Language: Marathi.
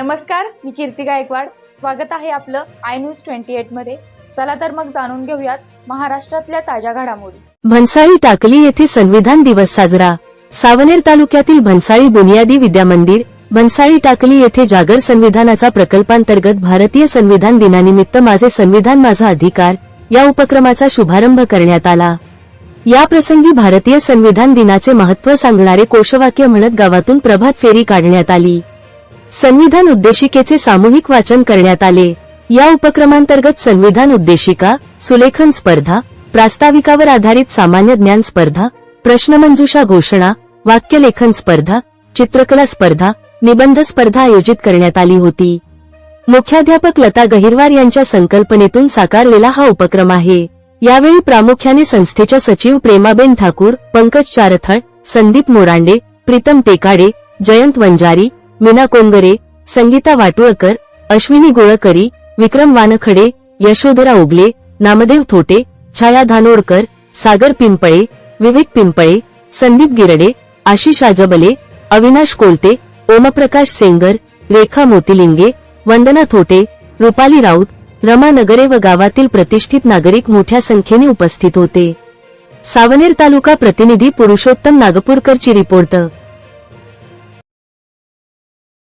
नमस्कार मी कीर्ती गायकवाड. स्वागत आहे आपलं आय न्यूज ट्वेंटी एटमध्ये. चला तर मग जाणून घेऊयात महाराष्ट्रातल्या ताज्या घडामोडी. भन्साळी टाकली येथे संविधान दिवस साजरा. सावनेर तालुक्यातील भन्साळी बुनियादी विद्या मंदिर भन्साळी टाकली येथे जागर संविधानाचा प्रकल्पांतर्गत भारतीय संविधान दिनानिमित्त माझे संविधान माझा अधिकार या उपक्रमाचा शुभारंभ करण्यात आला. या प्रसंगी भारतीय संविधान दिनाचे महत्त्व सांगणारे कोशवाक्य म्हणत गावातून प्रभात फेरी काढण्यात आली. संविधान उद्देशिकेचे सामूहिक वाचन करण्यात आले. या उपक्रमांतर्गत संविधान उद्देशिका सुलेखन स्पर्धा प्रास्ताविकावर आधारित सामान्य ज्ञान स्पर्धा प्रश्नमंजुषा घोषणा वाक्यलेखन स्पर्धा चित्रकला स्पर्धा निबंध स्पर्धा आयोजित करण्यात आली होती. मुख्याध्यापक लता गहिरवार यांच्या संकल्पनेतून साकारलेला हा उपक्रम आहे. यावेळी प्रामुख्याने संस्थेच्या सचिव प्रेमाबेन ठाकूर पंकज चारथळ संदीप मोरांडे प्रीतम टेकाडे जयंत वंजारी मीना कोंगरे संगीता वाटुळकर अश्विनी गोळकरी विक्रम वानखडे यशोधरा ओगले नामदेव थोटे छाया धानोडकर सागर पिंपळे विवेक पिंपळे संदीप गिरडे आशिष आजबले अविनाश कोलते ओमप्रकाश सेंगर रेखा मोतीलिंगे वंदना थोटे रुपाली राऊत रमा नगरे व गावातील प्रतिष्ठित नागरिक मोठ्या संख्येने उपस्थित होते. सावनेर तालुका प्रतिनिधी पुरुषोत्तम नागपूरकरची रिपोर्ट